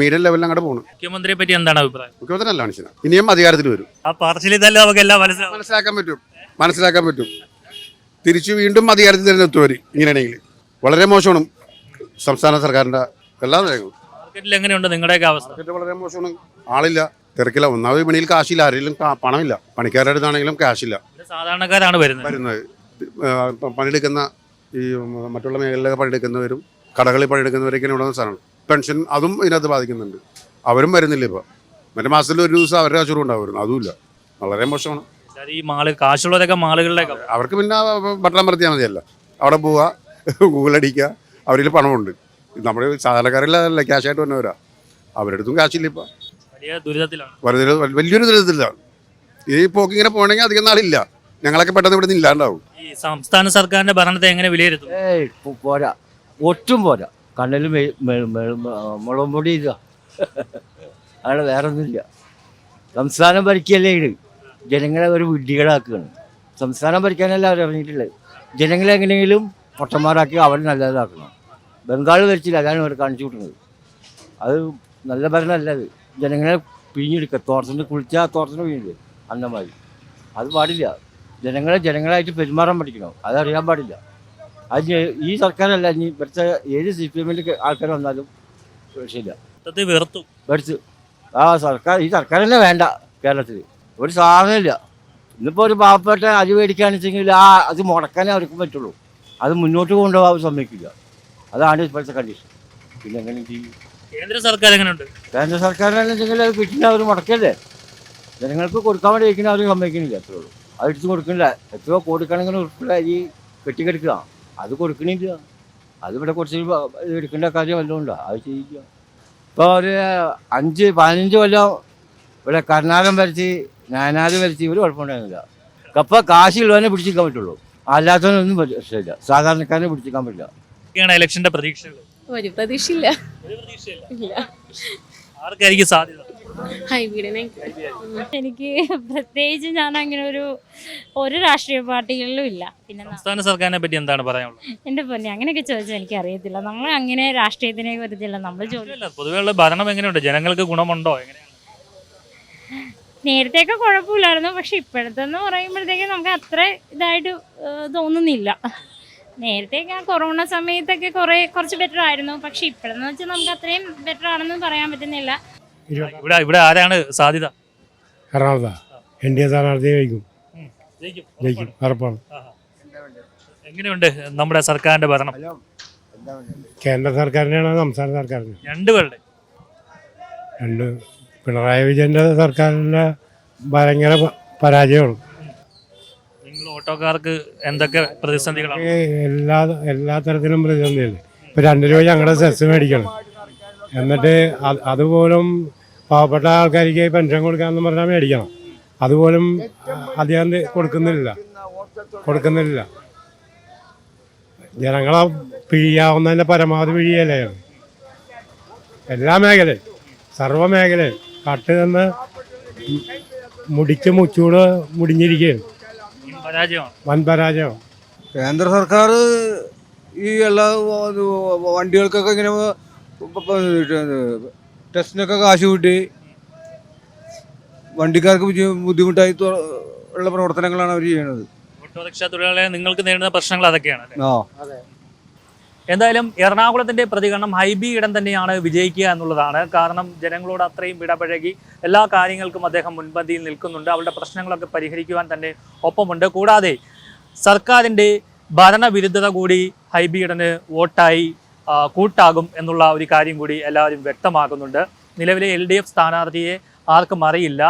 മീഡിയം ലെവലിൽ അങ്ങോട്ട് പോകണം മുഖ്യമന്ത്രിയെ പറ്റി എന്താണ് അഭിപ്രായം? മുഖ്യമന്ത്രി അല്ല കാണിച്ചത് ഇനിയും അധികാരത്തിൽ വരും. ആ പാർട്ടിയിൽ തന്നെ നമുക്ക് എല്ലാം മനസ്സിലാക്കാൻ പറ്റും. മനസ്സിലാക്കാൻ പറ്റും. തിരിച്ചു വീണ്ടും അധികാരത്തിൽ തന്നെ എത്തുവർ ഇങ്ങനെയാണെങ്കിൽ. വളരെ മോശമാണ് സംസ്ഥാന സർക്കാരിന്റെ എല്ലാ നിലകളും. മാർക്കറ്റിൽ എങ്ങനെയുണ്ട് നിങ്ങളുടെയൊക്കെ അവസ്ഥ? വളരെ മോശമാണ്. ആളില്ല. തിരക്കില്ല. ഒന്നാമത് വിപണിയിൽ കാശില്ല ആരെങ്കിലും പണമില്ല. പണിക്കാരുടെ അടുത്താണെങ്കിലും കാശില്ല സാധാരണക്കാരാണ് വരുന്നത്. വരുന്നത്. പണിയെടുക്കുന്ന ഈ മറ്റുള്ള മേഖലയിലൊക്കെ പണിയെടുക്കുന്നവരും കടകളിൽ പണിയെടുക്കുന്നവരൊക്കെ ഇവിടെ സാധനമാണ്. പെൻഷൻ അതും ഇതിനകത്ത് ബാധിക്കുന്നുണ്ട്. അവരും വരുന്നില്ല ഇപ്പോൾ മറ്റേ മാസത്തിൽ ഒരു ദിവസം അവരുടെ അച്ചുറം ഉണ്ടാവുമായിരുന്നു അതുമില്ല വളരെ മോശമാണ്. ഈ മാൾ കാശുള്ളവരൊക്കെ മാളുകളിലേക്ക് അവർക്ക് പിന്നെ ബട്ടൺ അമർത്തിയാൽ മതിയല്ല. അവിടെ പോവുക ഗൂഗിൾ അടിക്കുക അവരിൽ പണമുണ്ട്. നമ്മുടെ സാധാരണക്കാരിലല്ല ക്യാഷായിട്ട് വന്നവരാ. അവരുടെ അടുത്തും കാശില്ല ഇപ്പം. വലിയ ദുരിതത്തിലാണ്. വലിയൊരു ദുരിതത്തിലാണ്. ഈ പോക്ക് ഇങ്ങനെ പോകണമെങ്കിൽ അധികം നാളില്ല. ഞങ്ങളൊക്കെ പെട്ടെന്ന് ഇവിടെ നിന്ന് ഇല്ലാണ്ടാവും. ഈ സംസ്ഥാന സർക്കാരിന്റെ ഭരണത്തെ എങ്ങനെ വിലയിരുത്തും? ഏയ് പോ- പോരാ. ഒട്ടും പോരാ. കണ്ണിൽ മുളകും പൊടി ഇല്ല അവിടെ വേറെ ഒന്നുമില്ല സംസ്ഥാനം ഭരിക്കല്ലേ ഇത്? ജനങ്ങളെ ഒരു വിഡ്ഢികളാക്കുകയാണ്. സംസ്ഥാനം ഭരിക്കാനല്ല അവർ ഇറങ്ങിയിട്ടുള്ളത്. ജനങ്ങളെ എങ്ങനെയെങ്കിലും പൊട്ടന്മാരാക്കി അവർ നല്ലതാക്കണം. ബംഗാൾ ഭരിച്ചില്ല. അതാണ് അവർ കാണിച്ചു വിട്ടുന്നത് അത് നല്ല ഭരണമല്ല അത്. ജനങ്ങളെ പിഴിഞ്ഞെടുക്കുക. തോർത്തിന് കുളിച്ചാൽ തോർത്തിന് പിഴിഞ്ഞില്ലേ അന്നമാതിരി. അത് പാടില്ല. ജനങ്ങളെ ജനങ്ങളായിട്ട് പെരുമാറാൻ പഠിക്കണം. അതറിയാൻ പാടില്ല. അത് ഈ സർക്കാരല്ല ഇനി ഇവിടുത്തെ ഏത് സി പി എമ്മിന്റെ ആൾക്കാർ വന്നാലും രക്ഷയില്ല. വെറുത്തു. വെറുത്തു. ആ സർക്കാർ ഈ സർക്കാർ തന്നെ വേണ്ട കേരളത്തിൽ ഒരു സാധനമില്ല ഇന്നിപ്പോൾ ഒരു പാവപ്പെട്ട അരി മേടിക്കുകയാണെന്ന് വെച്ചെങ്കിൽ ആ അത് മുടക്കാനേ അവർക്ക് പറ്റുള്ളൂ. അത് മുന്നോട്ട് കൊണ്ടുപോകാൻ സമ്മതിക്കില്ല അതാണ് ഇപ്പോഴത്തെ കണ്ടീഷൻ പിന്നെ എങ്ങനെ ചെയ്യും കേന്ദ്ര സർക്കാർ എങ്ങനെയുണ്ട്? കേന്ദ്ര സർക്കാരിനെന്ന് വെച്ചെങ്കിൽ അത് കിട്ടില്ല അവർ മുടക്കല്ലേ? ജനങ്ങൾക്ക് കൊടുക്കാൻ വേണ്ടി വയ്ക്കുന്ന അവർ സമ്മതിക്കുന്നില്ല അത്രേ ഉള്ളൂ. അത് എടുത്ത് കൊടുക്കണില്ല എത്രയോ കോടിക്കണക്കിന് ഉൾപ്പെടെ അരി കെട്ടിക്കെടുക്കുക. അത് കൊടുക്കണില്ല. അതിവിടെ കുറച്ച് എടുക്കേണ്ട കാര്യം വല്ലതും ഉണ്ടോ അത് ചെയ്യുക ഇപ്പോൾ ഒരു അഞ്ച് പതിനഞ്ച് കൊല്ലം ഇവിടെ കർണാടകം വരച്ച് നാനാട് വരച്ച് ഒരു കുഴപ്പമുണ്ടായിരുന്നില്ല. അപ്പോൾ കാശുള്ളവനെ പിടിച്ചിരിക്കാൻ പറ്റുള്ളൂ. അല്ലാത്തവനൊന്നും പറ്റില്ല സാധാരണക്കാരനെ പിടിച്ചിരിക്കാൻ പറ്റില്ല. ഇലക്ഷന്റെ പ്രതീക്ഷകൾ. ഒരു പ്രതീക്ഷയില്ല. ആർക്കായിരിക്കും സാധ്യത? എനിക്ക്. പ്രത്യേകിച്ച് ഞാൻ അങ്ങനെ ഒരു ഒരു രാഷ്ട്രീയ പാർട്ടികളിലും ഇല്ല. പിന്നെ സംസ്ഥാന സർക്കാരിനെ പറ്റി എന്താണ് പറയാനുള്ളത്? എന്റെ പൊന്നെ അങ്ങനെയൊക്കെ ചോദിച്ചാൽ എനിക്ക് അറിയത്തില്ല. നമ്മൾ അങ്ങനെ രാഷ്ട്രീയത്തിനെ കുറിച്ചില്ല നമ്മൾ പൊതുവെയുള്ള ഭരണം എങ്ങനെയുണ്ട്? ജനങ്ങൾക്ക് ഗുണമുണ്ടോ? എങ്ങനെയാണ്? നേരത്തെയൊക്കെ കുഴപ്പമില്ലായിരുന്നു. പക്ഷെ ഇപ്പോഴത്തെ എന്ന് പറയുമ്പോഴത്തേക്കും നമുക്ക് അത്ര ഇതായിട്ട് തോന്നുന്നില്ല. നേരത്തെയൊക്കെ ഞാൻ കൊറോണ സമയത്തൊക്കെ കുറേ കുറച്ച് ബെറ്റർ ആയിരുന്നു. പക്ഷെ ഇപ്പോഴെന്ന് വെച്ചാൽ നമുക്ക് അത്രയും ബെറ്റർ ആണെന്ന് പറയാൻ പറ്റുന്നില്ല. ഇവിടെ ഇവിടെ ആരാണ് സാധ്യത? എറണാകുളത്താ. എൻ ഡി എ സ്ഥാനാർത്ഥിയെ ജയിക്കും. ജയിക്കും. ഉറപ്പാണ്. എങ്ങനെയുണ്ട് നമ്മുടെ സർക്കാരിന്റെ ഭരണം? കേന്ദ്ര സർക്കാരിനാണ് സംസ്ഥാന സർക്കാരിന്. രണ്ടുപേരുടെ. രണ്ട് പിണറായി വിജയന്റെ സർക്കാരിന്റെ ഭയങ്കര പരാജയമാണ്. ഓട്ടോക്കാർക്ക് എന്തൊക്കെ പ്രതിസന്ധികളാണ്? എല്ലാ എല്ലാ തരത്തിലും പ്രതിസന്ധിയല്ലേ ഇപ്പം രണ്ട് രൂപ ഞങ്ങളുടെ സെസ് മേടിക്കണം. എന്നിട്ട് അത് അതുപോലും പാവപ്പെട്ട ആൾക്കാർക്ക് പെൻഷൻ കൊടുക്കാന്ന് പറഞ്ഞാൽ മേടിക്കണം. അതുപോലും ത- കൊടുക്കുന്നില്ല. കൊടുക്കുന്നില്ല. ജനങ്ങളെ പിഴിയാവുന്നതിന്റെ പരമാവധി പിഴിയല്ലേ? എല്ലാ മേഖലയും സർവ മേഖലയും കട്ട് നിന്ന് മുടിച്ച് മുച്ചൂട് മുടിഞ്ഞിരിക്കുകയാണ്. പരാജയമാണ്. വൻ പരാജയമാണ് കേന്ദ്ര സർക്കാർ ഈ എല്ലാ വണ്ടികൾക്കൊക്കെ ഇങ്ങനെ ടെസ്റ്റിനൊക്കെ കാശ് കൂട്ടി വണ്ടിക്കാർക്ക് ബുദ്ധി- ബുദ്ധിമുട്ടായി ഉള്ള പ്രവർത്തനങ്ങളാണ് അവർ ചെയ്യുന്നത്. ഓട്ടോറിക്ഷ തൊഴിലാളികളെ നിങ്ങൾക്ക് നേരിടുന്ന പ്രശ്നങ്ങൾ അതൊക്കെയാണ്? ആ. എന്തായാലും എറണാകുളത്തിന്റെ പ്രതികരണം ഹൈബി ഇടം തന്നെയാണ് വിജയിക്കുക എന്നുള്ളതാണ്. കാരണം ജനങ്ങളോട് അത്രയും ഇടപഴകി എല്ലാ കാര്യങ്ങൾക്കും അദ്ദേഹം മുൻപന്തിയിൽ നിൽക്കുന്നുണ്ട്. അവരുടെ പ്രശ്നങ്ങളൊക്കെ പരിഹരിക്കുവാൻ തന്നെ ഒപ്പമുണ്ട്. കൂടാതെ സർക്കാരിന്റെ ഭരണവിരുദ്ധത കൂടി ഹൈബി ഇടന് വോട്ടായി കൂട്ടാകും എന്നുള്ള ഒരു കാര്യം കൂടി എല്ലാവരും വ്യക്തമാക്കുന്നുണ്ട്. നിലവിലെ എൽ ഡി എഫ് സ്ഥാനാർത്ഥിയെ ആർക്കും അറിയില്ല.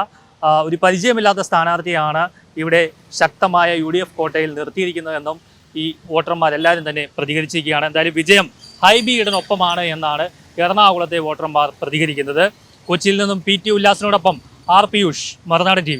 ഒരു പരിചയമില്ലാത്ത സ്ഥാനാർത്ഥിയാണ് ഇവിടെ ശക്തമായ യു ഡി എഫ് കോട്ടയിൽ നിർത്തിയിരിക്കുന്നതെന്നും ഈ വോട്ടർമാരെല്ലാവരും തന്നെ പ്രതികരിച്ചിരിക്കുകയാണ്. എന്തായാലും വിജയം ഹൈബി ഇടനൊപ്പമാണ് എന്നാണ് എറണാകുളത്തെ വോട്ടർമാർ പ്രതികരിക്കുന്നത്. കൊച്ചിയിൽ നിന്നും പി ടി ഉല്ലാസിനോടൊപ്പം ആർ പിയൂഷ് മറുനാടൻ ടി